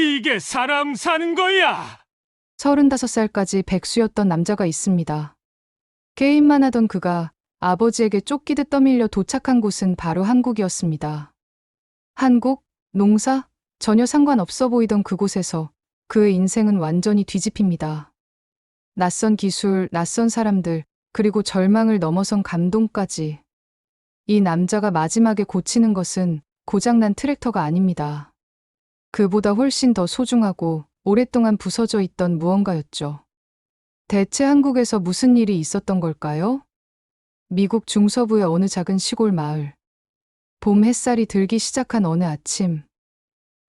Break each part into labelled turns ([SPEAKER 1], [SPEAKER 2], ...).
[SPEAKER 1] 이게 사람 사는 거야!
[SPEAKER 2] 35살까지 백수였던 남자가 있습니다. 게임만 하던 그가 아버지에게 쫓기듯 떠밀려 도착한 곳은 바로 한국이었습니다. 한국, 농사, 전혀 상관없어 보이던 그곳에서 그의 인생은 완전히 뒤집힙니다. 낯선 기술, 낯선 사람들, 그리고 절망을 넘어선 감동까지. 이 남자가 마지막에 고치는 것은 고장난 트랙터가 아닙니다. 그보다 훨씬 더 소중하고 오랫동안 부서져 있던 무언가였죠. 대체 한국에서 무슨 일이 있었던 걸까요? 미국 중서부의 어느 작은 시골 마을. 봄 햇살이 들기 시작한 어느 아침.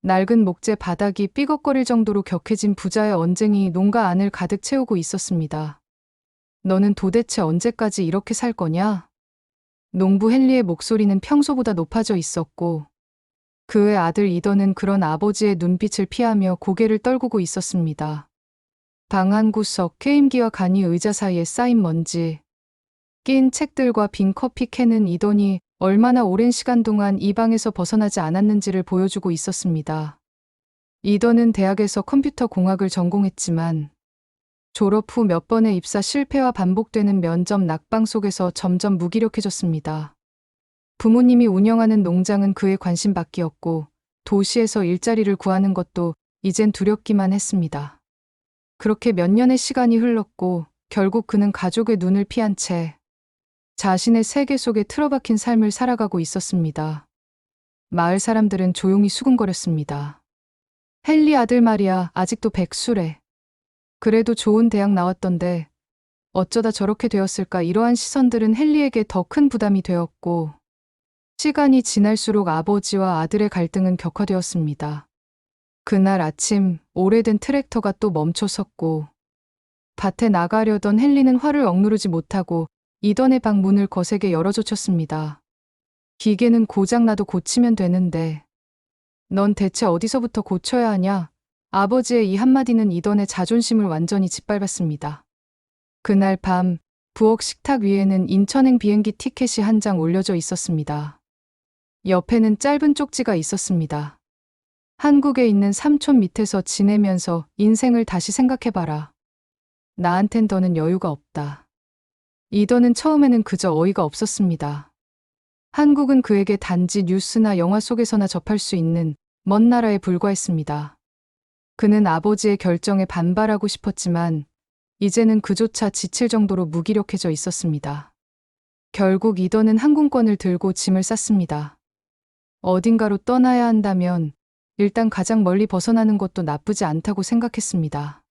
[SPEAKER 2] 낡은 목재 바닥이 삐걱거릴 정도로 격해진 부자의 언쟁이 농가 안을 가득 채우고 있었습니다. 너는 도대체 언제까지 이렇게 살 거냐? 농부 헨리의 목소리는 평소보다 높아져 있었고, 그의 아들 이더는 그런 아버지의 눈빛을 피하며 고개를 떨구고 있었습니다. 방 한 구석 게임기와 간이 의자 사이에 쌓인 먼지. 낀 책들과 빈 커피 캔은 이더니 얼마나 오랜 시간 동안 이 방에서 벗어나지 않았는지를 보여주고 있었습니다. 이더는 대학에서 컴퓨터 공학을 전공했지만 졸업 후 몇 번의 입사 실패와 반복되는 면접 낙방 속에서 점점 무기력해졌습니다. 부모님이 운영하는 농장은 그의 관심 밖이었고 도시에서 일자리를 구하는 것도 이젠 두렵기만 했습니다. 그렇게 몇 년의 시간이 흘렀고 결국 그는 가족의 눈을 피한 채 자신의 세계 속에 틀어박힌 삶을 살아가고 있었습니다. 마을 사람들은 조용히 수군거렸습니다. 헨리 아들 말이야 아직도 백수래. 그래도 좋은 대학 나왔던데 어쩌다 저렇게 되었을까 이러한 시선들은 헨리에게 더 큰 부담이 되었고 시간이 지날수록 아버지와 아들의 갈등은 격화되었습니다. 그날 아침 오래된 트랙터가 또 멈춰 섰고 밭에 나가려던 헨리는 화를 억누르지 못하고 이던의 방 문을 거세게 열어젖혔습니다. 기계는 고장나도 고치면 되는데 넌 대체 어디서부터 고쳐야 하냐? 아버지의 이 한마디는 이던의 자존심을 완전히 짓밟았습니다. 그날 밤 부엌 식탁 위에는 인천행 비행기 티켓이 한 장 올려져 있었습니다. 옆에는 짧은 쪽지가 있었습니다. 한국에 있는 삼촌 밑에서 지내면서 인생을 다시 생각해봐라. 나한텐 더는 여유가 없다. 이더는 처음에는 그저 어이가 없었습니다. 한국은 그에게 단지 뉴스나 영화 속에서나 접할 수 있는 먼 나라에 불과했습니다. 그는 아버지의 결정에 반발하고 싶었지만 이제는 그조차 지칠 정도로 무기력해져 있었습니다. 결국 이더는 항공권을 들고 짐을 쌌습니다. 어딘가로 떠나야 한다면 일단 가장 멀리 벗어나는 것도 나쁘지 않다고 생각했습니다.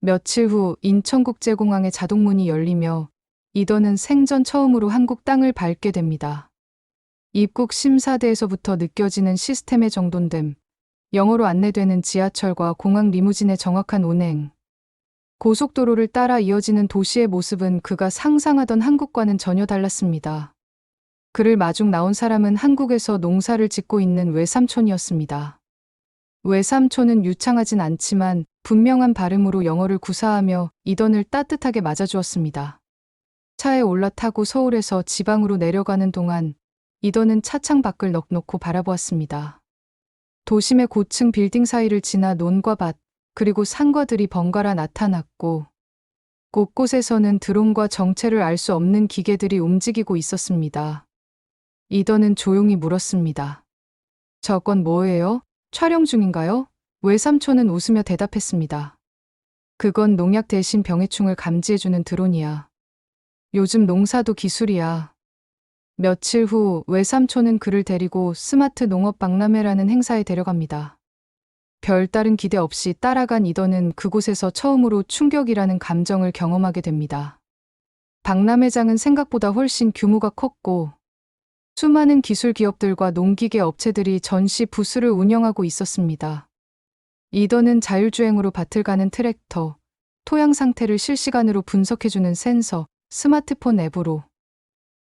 [SPEAKER 2] 며칠 후 인천국제공항의 자동문이 열리며 이더는 생전 처음으로 한국 땅을 밟게 됩니다. 입국 심사대에서부터 느껴지는 시스템의 정돈됨, 영어로 안내되는 지하철과 공항 리무진의 정확한 운행, 고속도로를 따라 이어지는 도시의 모습은 그가 상상하던 한국과는 전혀 달랐습니다. 그를 마중 나온 사람은 한국에서 농사를 짓고 있는 외삼촌이었습니다. 외삼촌은 유창하진 않지만 분명한 발음으로 영어를 구사하며 이던을 따뜻하게 맞아주었습니다. 차에 올라타고 서울에서 지방으로 내려가는 동안 이던은 차창 밖을 넉넉히 바라보았습니다. 도심의 고층 빌딩 사이를 지나 논과 밭, 그리고 산과들이 번갈아 나타났고 곳곳에서는 드론과 정체를 알 수 없는 기계들이 움직이고 있었습니다. 이더는 조용히 물었습니다. 저건 뭐예요? 촬영 중인가요? 외삼촌은 웃으며 대답했습니다. 그건 농약 대신 병해충을 감지해주는 드론이야. 요즘 농사도 기술이야. 며칠 후 외삼촌은 그를 데리고 스마트 농업 박람회라는 행사에 데려갑니다. 별다른 기대 없이 따라간 이더는 그곳에서 처음으로 충격이라는 감정을 경험하게 됩니다. 박람회장은 생각보다 훨씬 규모가 컸고 수많은 기술 기업들과 농기계 업체들이 전시 부스를 운영하고 있었습니다. 이더는 자율주행으로 밭을 가는 트랙터, 토양 상태를 실시간으로 분석해주는 센서, 스마트폰 앱으로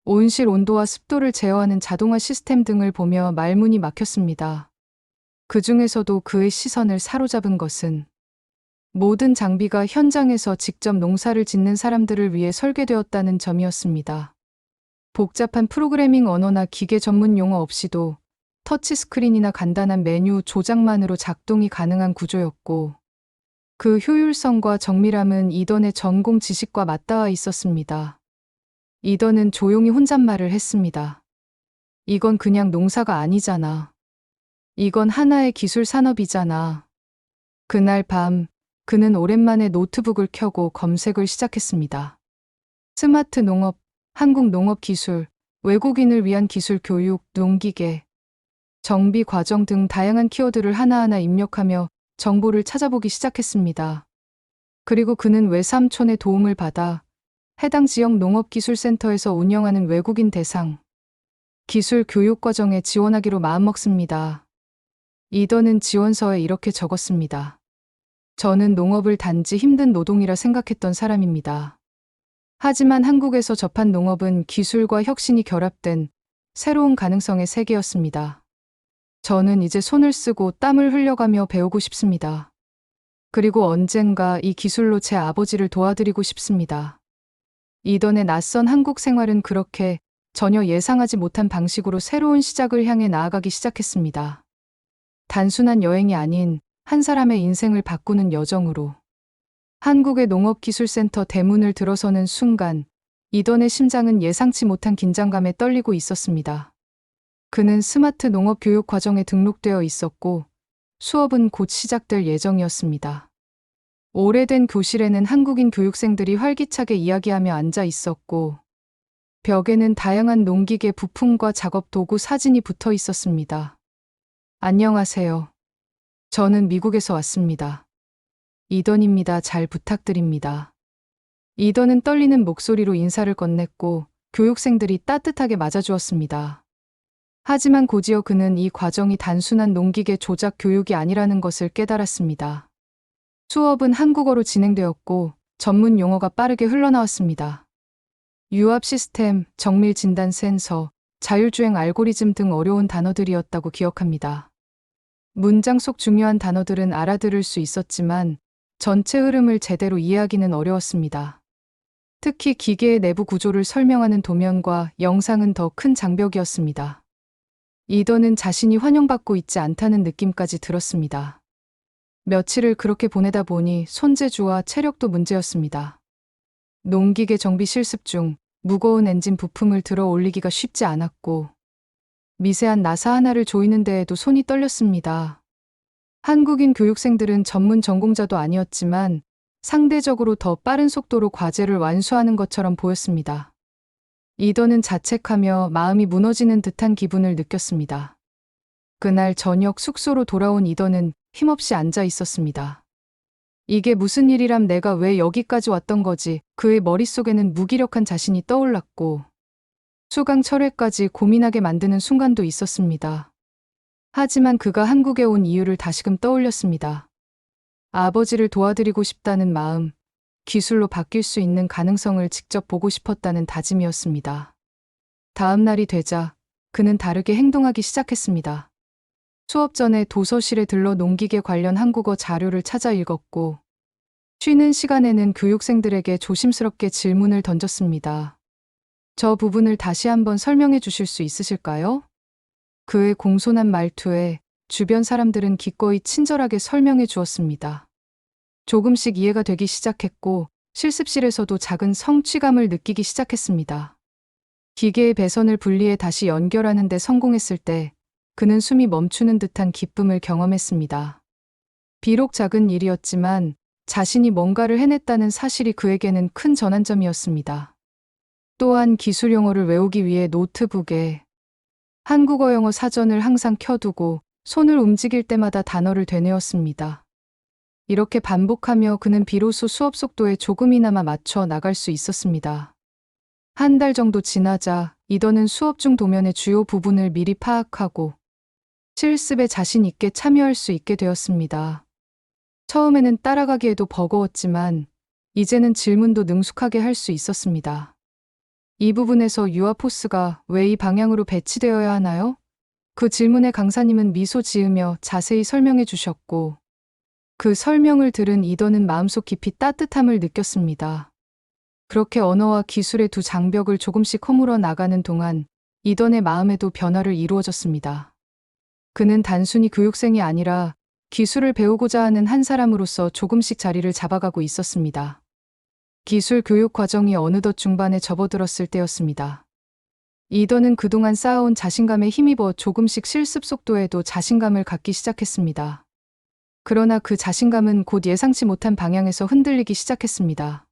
[SPEAKER 2] 온실 온도와 습도를 제어하는 자동화 시스템 등을 보며 말문이 막혔습니다. 그 중에서도 그의 시선을 사로잡은 것은 모든 장비가 현장에서 직접 농사를 짓는 사람들을 위해 설계되었다는 점이었습니다. 복잡한 프로그래밍 언어나 기계 전문 용어 없이도 터치스크린이나 간단한 메뉴 조작만으로 작동이 가능한 구조였고, 그 효율성과 정밀함은 이던의 전공 지식과 맞닿아 있었습니다. 이던은 조용히 혼잣말을 했습니다. 이건 그냥 농사가 아니잖아. 이건 하나의 기술 산업이잖아. 그날 밤, 그는 오랜만에 노트북을 켜고 검색을 시작했습니다. 스마트 농업, 한국 농업 기술, 외국인을 위한 기술 교육, 농기계, 정비 과정 등 다양한 키워드를 하나하나 입력하며 정보를 찾아보기 시작했습니다. 그리고 그는 외삼촌의 도움을 받아 해당 지역 농업기술센터에서 운영하는 외국인 대상 기술 교육 과정에 지원하기로 마음먹습니다. 이더는 지원서에 이렇게 적었습니다. 저는 농업을 단지 힘든 노동이라 생각했던 사람입니다. 하지만 한국에서 접한 농업은 기술과 혁신이 결합된 새로운 가능성의 세계였습니다. 저는 이제 손을 쓰고 땀을 흘려가며 배우고 싶습니다. 그리고 언젠가 이 기술로 제 아버지를 도와드리고 싶습니다. 이던의 낯선 한국 생활은 그렇게 전혀 예상하지 못한 방식으로 새로운 시작을 향해 나아가기 시작했습니다. 단순한 여행이 아닌 한 사람의 인생을 바꾸는 여정으로. 한국의 농업기술센터 대문을 들어서는 순간 이던의 심장은 예상치 못한 긴장감에 떨리고 있었습니다. 그는 스마트 농업 교육 과정에 등록되어 있었고 수업은 곧 시작될 예정이었습니다. 오래된 교실에는 한국인 교육생들이 활기차게 이야기하며 앉아 있었고 벽에는 다양한 농기계 부품과 작업 도구 사진이 붙어 있었습니다. 안녕하세요. 저는 미국에서 왔습니다. 이던입니다. 잘 부탁드립니다. 이던은 떨리는 목소리로 인사를 건넸고 교육생들이 따뜻하게 맞아주었습니다. 하지만 곧이어 그는 이 과정이 단순한 농기계 조작 교육이 아니라는 것을 깨달았습니다. 수업은 한국어로 진행되었고 전문 용어가 빠르게 흘러나왔습니다. 유압 시스템, 정밀 진단 센서, 자율주행 알고리즘 등 어려운 단어들이었다고 기억합니다. 문장 속 중요한 단어들은 알아들을 수 있었지만 전체 흐름을 제대로 이해하기는 어려웠습니다. 특히 기계의 내부 구조를 설명하는 도면과 영상은 더 큰 장벽이었습니다. 이더는 자신이 환영받고 있지 않다는 느낌까지 들었습니다. 며칠을 그렇게 보내다 보니 손재주와 체력도 문제였습니다. 농기계 정비 실습 중 무거운 엔진 부품을 들어 올리기가 쉽지 않았고 미세한 나사 하나를 조이는 데에도 손이 떨렸습니다. 한국인 교육생들은 전문 전공자도 아니었지만 상대적으로 더 빠른 속도로 과제를 완수하는 것처럼 보였습니다. 이더는 자책하며 마음이 무너지는 듯한 기분을 느꼈습니다. 그날 저녁 숙소로 돌아온 이더는 힘없이 앉아 있었습니다. 이게 무슨 일이람 내가 왜 여기까지 왔던 거지 그의 머릿속에는 무기력한 자신이 떠올랐고 수강 철회까지 고민하게 만드는 순간도 있었습니다. 하지만 그가 한국에 온 이유를 다시금 떠올렸습니다. 아버지를 도와드리고 싶다는 마음, 기술로 바뀔 수 있는 가능성을 직접 보고 싶었다는 다짐이었습니다. 다음 날이 되자 그는 다르게 행동하기 시작했습니다. 수업 전에 도서실에 들러 농기계 관련 한국어 자료를 찾아 읽었고, 쉬는 시간에는 교육생들에게 조심스럽게 질문을 던졌습니다. 저 부분을 다시 한번 설명해 주실 수 있으실까요? 그의 공손한 말투에 주변 사람들은 기꺼이 친절하게 설명해 주었습니다. 조금씩 이해가 되기 시작했고 실습실에서도 작은 성취감을 느끼기 시작했습니다. 기계의 배선을 분리해 다시 연결하는 데 성공했을 때 그는 숨이 멈추는 듯한 기쁨을 경험했습니다. 비록 작은 일이었지만 자신이 뭔가를 해냈다는 사실이 그에게는 큰 전환점이었습니다. 또한 기술 용어를 외우기 위해 노트북에 한국어 영어 사전을 항상 켜두고 손을 움직일 때마다 단어를 되뇌었습니다. 이렇게 반복하며 그는 비로소 수업 속도에 조금이나마 맞춰 나갈 수 있었습니다. 한 달 정도 지나자 이더는 수업 중 도면의 주요 부분을 미리 파악하고 실습에 자신 있게 참여할 수 있게 되었습니다. 처음에는 따라가기에도 버거웠지만 이제는 질문도 능숙하게 할 수 있었습니다. 이 부분에서 유아 포스가 왜 이 방향으로 배치되어야 하나요? 그 질문에 강사님은 미소 지으며 자세히 설명해 주셨고 그 설명을 들은 이더는 마음속 깊이 따뜻함을 느꼈습니다. 그렇게 언어와 기술의 두 장벽을 조금씩 허물어 나가는 동안 이던의 마음에도 변화를 이루어졌습니다. 그는 단순히 교육생이 아니라 기술을 배우고자 하는 한 사람으로서 조금씩 자리를 잡아가고 있었습니다. 기술 교육 과정이 어느덧 중반에 접어들었을 때였습니다. 이더는 그동안 쌓아온 자신감에 힘입어 조금씩 실습 속도에도 자신감을 갖기 시작했습니다. 그러나 그 자신감은 곧 예상치 못한 방향에서 흔들리기 시작했습니다.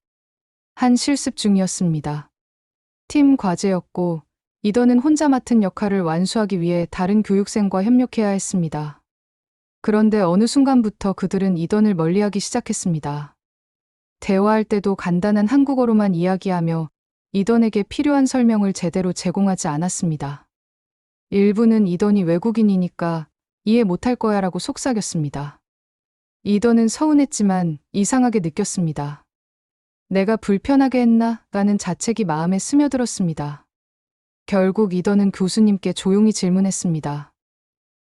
[SPEAKER 2] 한 실습 중이었습니다. 팀 과제였고, 이더는 혼자 맡은 역할을 완수하기 위해 다른 교육생과 협력해야 했습니다. 그런데 어느 순간부터 그들은 이던을 멀리하기 시작했습니다. 대화할 때도 간단한 한국어로만 이야기하며 이던에게 필요한 설명을 제대로 제공하지 않았습니다. 일부는 이던이 외국인이니까 이해 못할 거야 라고 속삭였습니다. 이던은 서운했지만 이상하게 느꼈습니다. 내가 불편하게 했나? 라는 자책이 마음에 스며들었습니다. 결국 이던은 교수님께 조용히 질문했습니다.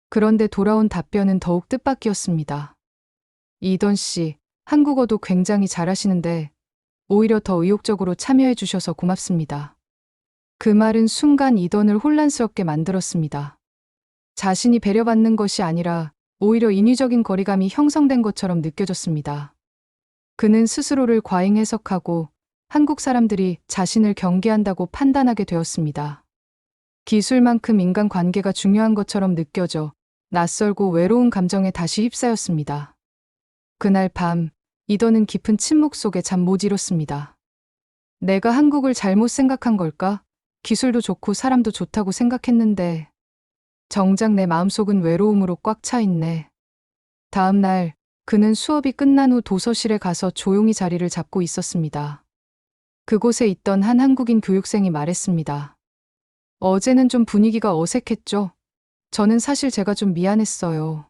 [SPEAKER 2] 그런데 돌아온 답변은 더욱 뜻밖이었습니다. 이던 씨, 한국어도 굉장히 잘하시는데 오히려 더 의욕적으로 참여해 주셔서 고맙습니다. 그 말은 순간 이던을 혼란스럽게 만들었습니다. 자신이 배려받는 것이 아니라 오히려 인위적인 거리감이 형성된 것처럼 느껴졌습니다. 그는 스스로를 과잉 해석하고 한국 사람들이 자신을 경계한다고 판단하게 되었습니다. 기술만큼 인간 관계가 중요한 것처럼 느껴져 낯설고 외로운 감정에 다시 휩싸였습니다. 그날 밤, 이더는 깊은 침묵 속에 잠 못 이뤘습니다. 내가 한국을 잘못 생각한 걸까? 기술도 좋고 사람도 좋다고 생각했는데, 정작 내 마음속은 외로움으로 꽉 차 있네. 다음 날, 그는 수업이 끝난 후 도서실에 가서 조용히 자리를 잡고 있었습니다. 그곳에 있던 한 한국인 교육생이 말했습니다. 어제는 좀 분위기가 어색했죠? 저는 사실 제가 좀 미안했어요.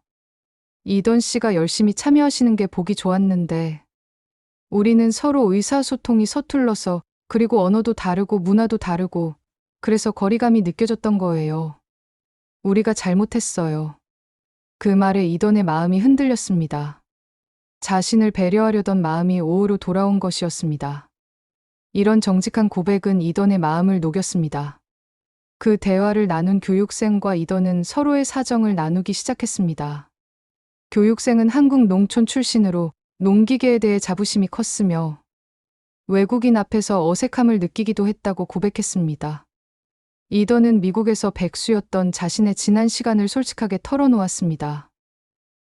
[SPEAKER 2] 이던 씨가 열심히 참여하시는 게 보기 좋았는데, 우리는 서로 의사소통이 서툴러서, 그리고 언어도 다르고 문화도 다르고, 그래서 거리감이 느껴졌던 거예요. 우리가 잘못했어요. 그 말에 이던의 마음이 흔들렸습니다. 자신을 배려하려던 마음이 오후로 돌아온 것이었습니다. 이런 정직한 고백은 이던의 마음을 녹였습니다. 그 대화를 나눈 교육생과 이던은 서로의 사정을 나누기 시작했습니다. 교육생은 한국 농촌 출신으로 농기계에 대해 자부심이 컸으며 외국인 앞에서 어색함을 느끼기도 했다고 고백했습니다. 이던은 미국에서 백수였던 자신의 지난 시간을 솔직하게 털어놓았습니다.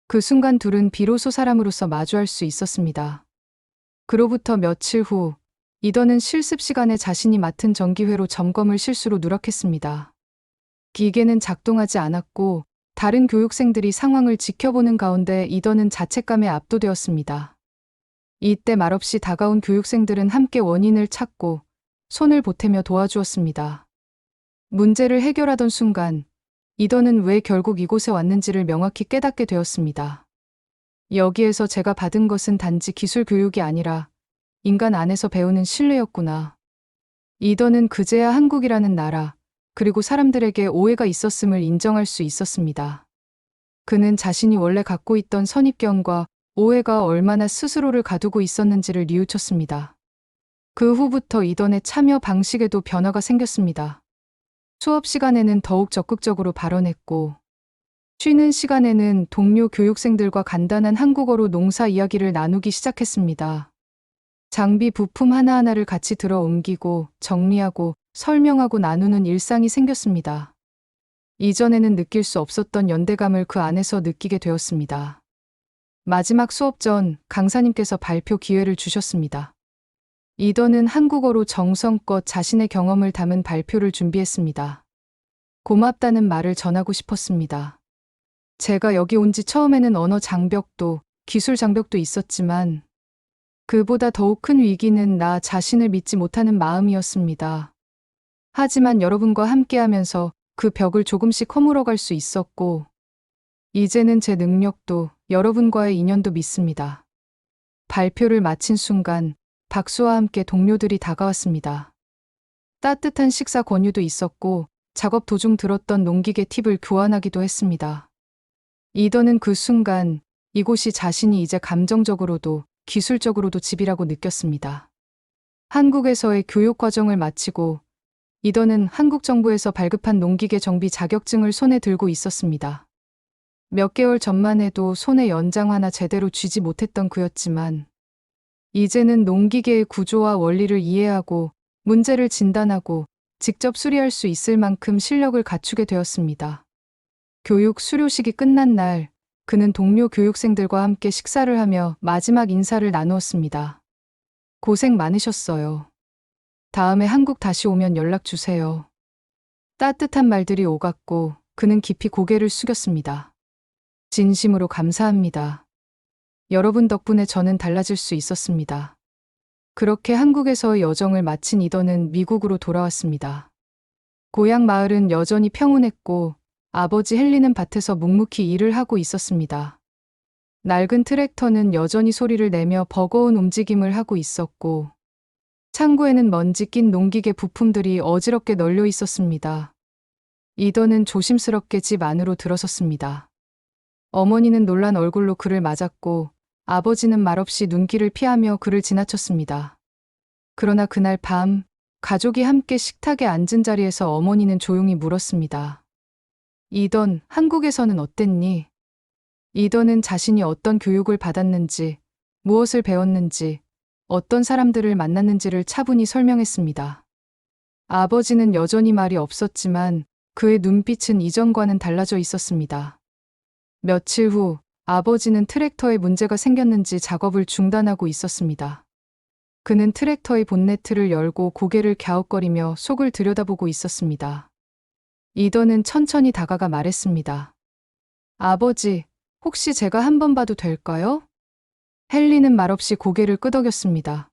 [SPEAKER 2] 그 순간 둘은 비로소 사람으로서 마주할 수 있었습니다. 그로부터 며칠 후, 이던은 실습 시간에 자신이 맡은 전기회로 점검을 실수로 누락했습니다. 기계는 작동하지 않았고 다른 교육생들이 상황을 지켜보는 가운데 이던은 자책감에 압도되었습니다. 이때 말없이 다가온 교육생들은 함께 원인을 찾고 손을 보태며 도와주었습니다. 문제를 해결하던 순간 이던은 왜 결국 이곳에 왔는지를 명확히 깨닫게 되었습니다. 여기에서 제가 받은 것은 단지 기술 교육이 아니라 인간 안에서 배우는 신뢰였구나. 이던은 그제야 한국이라는 나라, 그리고 사람들에게 오해가 있었음을 인정할 수 있었습니다. 그는 자신이 원래 갖고 있던 선입견과 오해가 얼마나 스스로를 가두고 있었는지를 뉘우쳤습니다. 그 후부터 이던의 참여 방식에도 변화가 생겼습니다. 수업 시간에는 더욱 적극적으로 발언했고, 쉬는 시간에는 동료 교육생들과 간단한 한국어로 농사 이야기를 나누기 시작했습니다. 장비 부품 하나하나를 같이 들어 옮기고 정리하고 설명하고 나누는 일상이 생겼습니다. 이전에는 느낄 수 없었던 연대감을 그 안에서 느끼게 되었습니다. 마지막 수업 전 강사님께서 발표 기회를 주셨습니다. 이더는 한국어로 정성껏 자신의 경험을 담은 발표를 준비했습니다. 고맙다는 말을 전하고 싶었습니다. 제가 여기 온 지 처음에는 언어 장벽도 기술 장벽도 있었지만 그보다 더욱 큰 위기는 나 자신을 믿지 못하는 마음이었습니다. 하지만 여러분과 함께하면서 그 벽을 조금씩 허물어갈 수 있었고, 이제는 제 능력도 여러분과의 인연도 믿습니다. 발표를 마친 순간 박수와 함께 동료들이 다가왔습니다. 따뜻한 식사 권유도 있었고, 작업 도중 들었던 농기계 팁을 교환하기도 했습니다. 이더는 그 순간 이곳이 자신이 이제 감정적으로도 기술적으로도 집이라고 느꼈습니다. 한국에서의 교육 과정을 마치고 이더는 한국 정부에서 발급한 농기계 정비 자격증을 손에 들고 있었습니다. 몇 개월 전만 해도 손에 연장 하나 제대로 쥐지 못했던 그였지만 이제는 농기계의 구조와 원리를 이해하고 문제를 진단하고 직접 수리할 수 있을 만큼 실력을 갖추게 되었습니다. 교육 수료식이 끝난 날 그는 동료 교육생들과 함께 식사를 하며 마지막 인사를 나누었습니다. 고생 많으셨어요. 다음에 한국 다시 오면 연락 주세요. 따뜻한 말들이 오갔고 그는 깊이 고개를 숙였습니다. 진심으로 감사합니다. 여러분 덕분에 저는 달라질 수 있었습니다. 그렇게 한국에서의 여정을 마친 이더는 미국으로 돌아왔습니다. 고향 마을은 여전히 평온했고 아버지 헨리는 밭에서 묵묵히 일을 하고 있었습니다. 낡은 트랙터는 여전히 소리를 내며 버거운 움직임을 하고 있었고 창고에는 먼지 낀 농기계 부품들이 어지럽게 널려 있었습니다. 이더는 조심스럽게 집 안으로 들어섰습니다. 어머니는 놀란 얼굴로 그를 맞았고 아버지는 말없이 눈길을 피하며 그를 지나쳤습니다. 그러나 그날 밤 가족이 함께 식탁에 앉은 자리에서 어머니는 조용히 물었습니다. 이던 한국에서는 어땠니? 이더는 자신이 어떤 교육을 받았는지, 무엇을 배웠는지, 어떤 사람들을 만났는지를 차분히 설명했습니다. 아버지는 여전히 말이 없었지만 그의 눈빛은 이전과는 달라져 있었습니다. 며칠 후 아버지는 트랙터에 문제가 생겼는지 작업을 중단하고 있었습니다. 그는 트랙터의 본네트를 열고 고개를 갸웃거리며 속을 들여다보고 있었습니다. 이더는 천천히 다가가 말했습니다. 아버지, 혹시 제가 한 번 봐도 될까요? 헨리는 말없이 고개를 끄덕였습니다.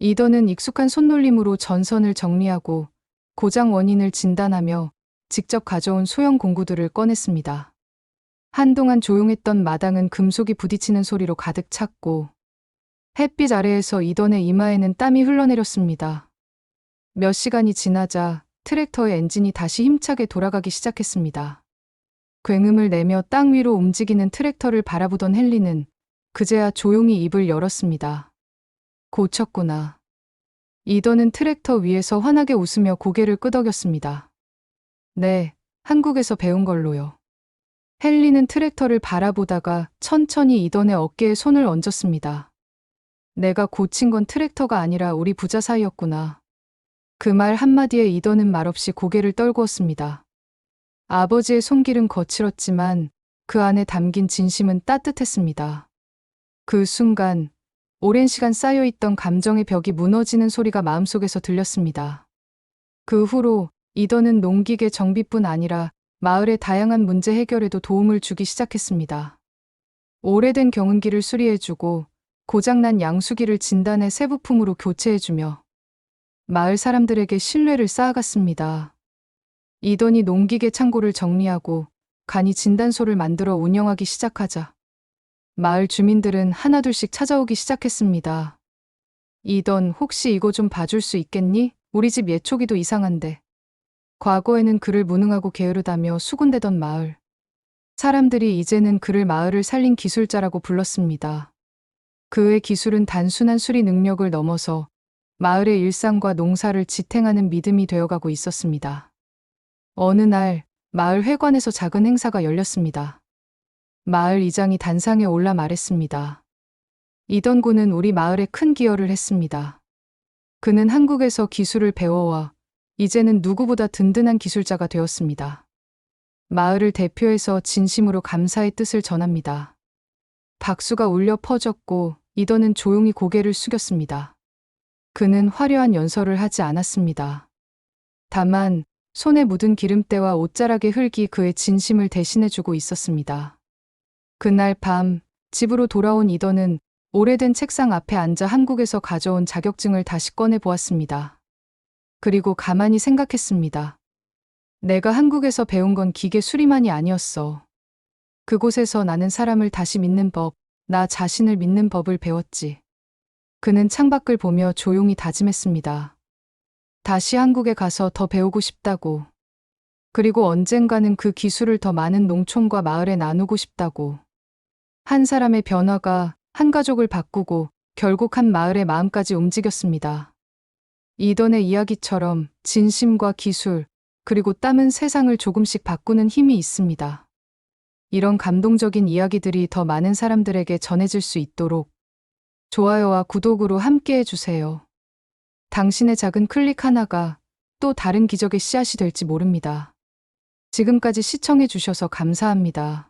[SPEAKER 2] 이더는 익숙한 손놀림으로 전선을 정리하고 고장 원인을 진단하며 직접 가져온 소형 공구들을 꺼냈습니다. 한동안 조용했던 마당은 금속이 부딪히는 소리로 가득 찼고 햇빛 아래에서 이던의 이마에는 땀이 흘러내렸습니다. 몇 시간이 지나자 트랙터의 엔진이 다시 힘차게 돌아가기 시작했습니다. 굉음을 내며 땅 위로 움직이는 트랙터를 바라보던 헨리는 그제야 조용히 입을 열었습니다. 고쳤구나. 이더는 트랙터 위에서 환하게 웃으며 고개를 끄덕였습니다. 네, 한국에서 배운 걸로요. 헨리는 트랙터를 바라보다가 천천히 이던의 어깨에 손을 얹었습니다. 내가 고친 건 트랙터가 아니라 우리 부자 사이였구나. 그 말 한마디에 이던은 말없이 고개를 떨구었습니다. 아버지의 손길은 거칠었지만 그 안에 담긴 진심은 따뜻했습니다. 그 순간 오랜 시간 쌓여있던 감정의 벽이 무너지는 소리가 마음속에서 들렸습니다. 그 후로 이더는 농기계 정비뿐 아니라 마을의 다양한 문제 해결에도 도움을 주기 시작했습니다. 오래된 경운기를 수리해주고 고장난 양수기를 진단해 새 부품으로 교체해주며 마을 사람들에게 신뢰를 쌓아갔습니다. 이더니 농기계 창고를 정리하고 간이 진단소를 만들어 운영하기 시작하자 마을 주민들은 하나둘씩 찾아오기 시작했습니다. 이던 혹시 이거 좀 봐줄 수 있겠니? 우리 집 예초기도 이상한데. 과거에는 그를 무능하고 게으르다며 수군대던 마을. 사람들이 이제는 그를 마을을 살린 기술자라고 불렀습니다. 그의 기술은 단순한 수리 능력을 넘어서 마을의 일상과 농사를 지탱하는 믿음이 되어가고 있었습니다. 어느 날 마을 회관에서 작은 행사가 열렸습니다. 마을 이장이 단상에 올라 말했습니다. 이던군은 우리 마을에 큰 기여를 했습니다. 그는 한국에서 기술을 배워와 이제는 누구보다 든든한 기술자가 되었습니다. 마을을 대표해서 진심으로 감사의 뜻을 전합니다. 박수가 울려 퍼졌고 이더는 조용히 고개를 숙였습니다. 그는 화려한 연설을 하지 않았습니다. 다만 손에 묻은 기름때와 옷자락의 흙이 그의 진심을 대신해주고 있었습니다. 그날 밤 집으로 돌아온 이더는 오래된 책상 앞에 앉아 한국에서 가져온 자격증을 다시 꺼내 보았습니다. 그리고 가만히 생각했습니다. 내가 한국에서 배운 건 기계 수리만이 아니었어. 그곳에서 나는 사람을 다시 믿는 법, 나 자신을 믿는 법을 배웠지. 그는 창밖을 보며 조용히 다짐했습니다. 다시 한국에 가서 더 배우고 싶다고. 그리고 언젠가는 그 기술을 더 많은 농촌과 마을에 나누고 싶다고. 한 사람의 변화가 한 가족을 바꾸고 결국 한 마을의 마음까지 움직였습니다. 이던의 이야기처럼 진심과 기술, 그리고 땀은 세상을 조금씩 바꾸는 힘이 있습니다. 이런 감동적인 이야기들이 더 많은 사람들에게 전해질 수 있도록 좋아요와 구독으로 함께 해주세요. 당신의 작은 클릭 하나가 또 다른 기적의 씨앗이 될지 모릅니다. 지금까지 시청해주셔서 감사합니다.